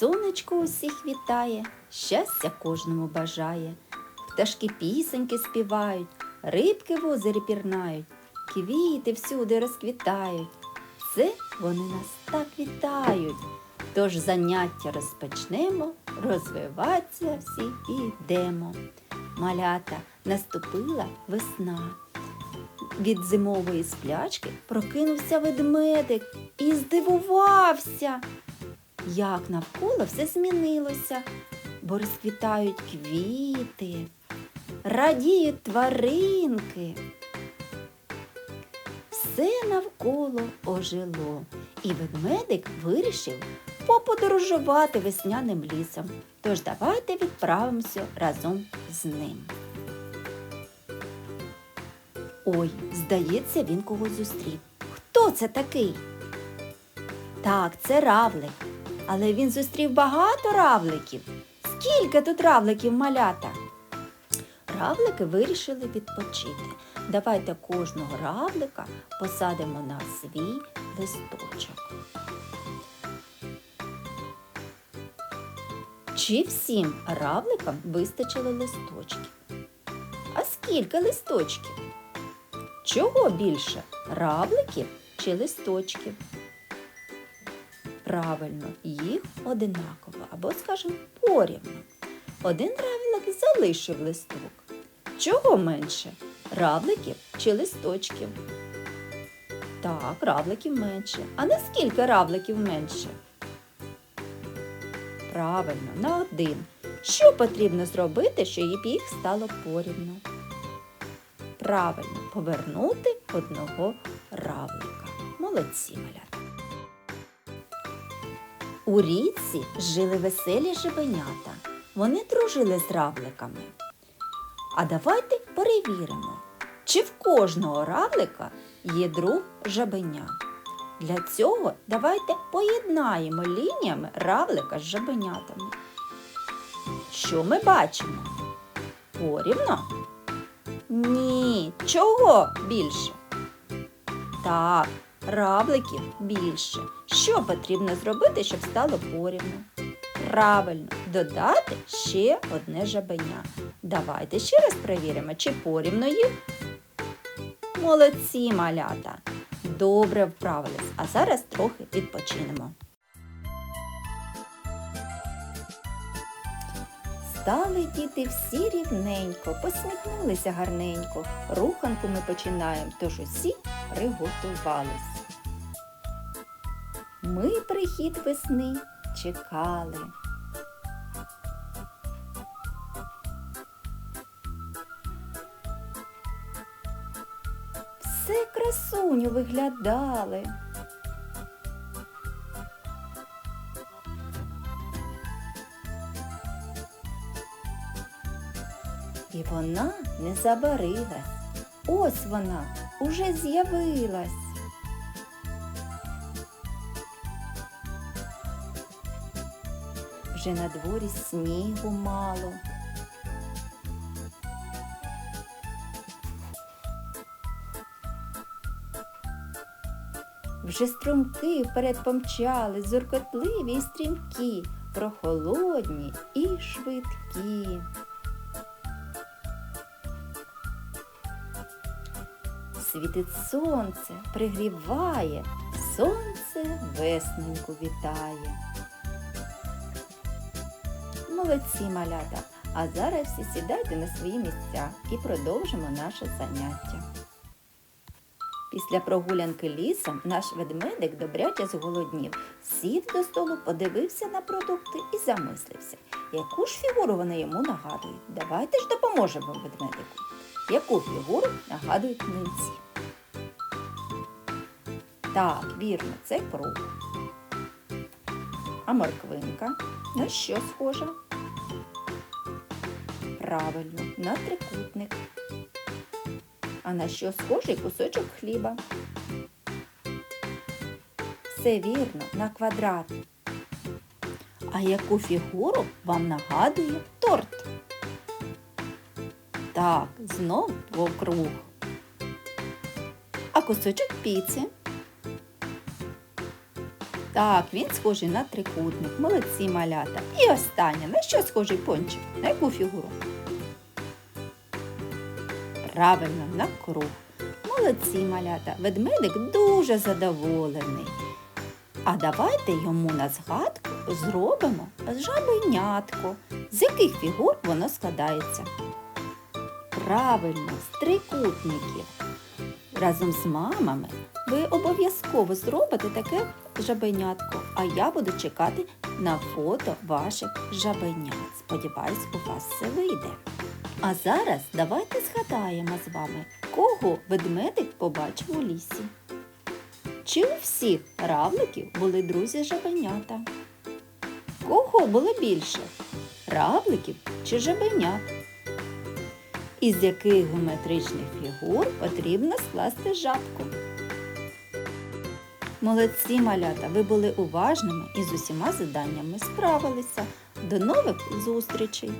Сонечко усіх вітає, щастя кожному бажає. Пташки пісеньки співають, рибки в озері пірнають, квіти всюди розквітають. Це вони нас так вітають. Тож заняття розпочнемо, розвиватися всі йдемо. Малята наступила весна. Від зимової сплячки прокинувся ведмедик і здивувався, як навколо все змінилося, бо розквітають квіти, радіють тваринки. Все навколо ожило, і ведмедик вирішив поподорожувати весняним лісом. Тож давайте відправимося разом з ним. Ой, здається, він когось зустрів. Хто це такий? Так, це равлик. Але він зустрів багато равликів. Скільки тут равликів малята? Равлики вирішили відпочити. Давайте кожного равлика посадимо на свій листочок. Чи всім равликам вистачило листочків? А скільки листочків? Чого більше? Равликів чи листочків? Правильно, їх одинаково або, скажімо, порівну. Один равлик залишив листок. Чого менше? Равликів чи листочків? Так, равликів менше. А наскільки равликів менше? Правильно, на один. Що потрібно зробити, щоб їх стало порівну? Правильно, повернути одного равлика. Молодці, малята. У річці жили веселі жебенята. Вони дружили з равликами. А давайте перевіримо, чи в кожного равлика є друг жабеня. Для цього давайте поєднаємо лініями равлика з жабенятами. Що ми бачимо? Порівно? Ні, чого більше? Так, равликів більше. Що потрібно зробити, щоб стало порівну? Правильно, додати ще одне жабеня. Давайте ще раз перевіримо, чи порівно їх. Молодці, малята! Добре вправились, а зараз трохи відпочинемо. Стали діти всі рівненько, посміхнулися гарненько. Руханку ми починаємо, тож усі приготувались. Ми прихід весни чекали. Все красуню виглядали. І вона не забарилась. Ось вона уже з'явилась. Вже на дворі снігу мало. Вже струмки вперед помчали, зуркотливі і стрімкі, прохолодні і швидкі. Світить сонце, пригріває, сонце весненьку вітає. Молодці малята! А зараз всі сідайте на свої місця і продовжимо наше заняття. Після прогулянки лісом наш ведмедик добряче зголоднів, сів до столу, подивився на продукти і замислився, яку ж фігуру вони йому нагадують. Давайте ж допоможемо ведмедику. Яку фігуру нагадують млинці? Так, вірно, це круг. А морквинка на що схожа? Правильно, на трикутник. А на що схожий кусочок хліба? Все вірно, на квадрат. А яку фігуру вам нагадує торт? Так, знов вокруг. А кусочок піци? Так, він схожий на трикутник. Молодці малята. І останнє. На що схожий пончик? На яку фігуру? Правильно, на круг. Молодці малята. Ведмедик дуже задоволений. А давайте йому на згадку зробимо жабенятко. З яких фігур воно складається? Правильно, з трикутників. Разом з мамами ви обов'язково зробите таке жабенятко, а я буду чекати на фото ваших жабенят. Сподіваюсь, у вас все вийде. А зараз давайте згадаємо з вами, кого ведмедик побачив у лісі. Чи у всіх равликів були друзі жабенята? Кого було більше? Равликів чи жабенят? Із яких геометричних фігур потрібно скласти жабку? Молодці малята, ви були уважними і з усіма заданнями справилися. До нових зустрічей!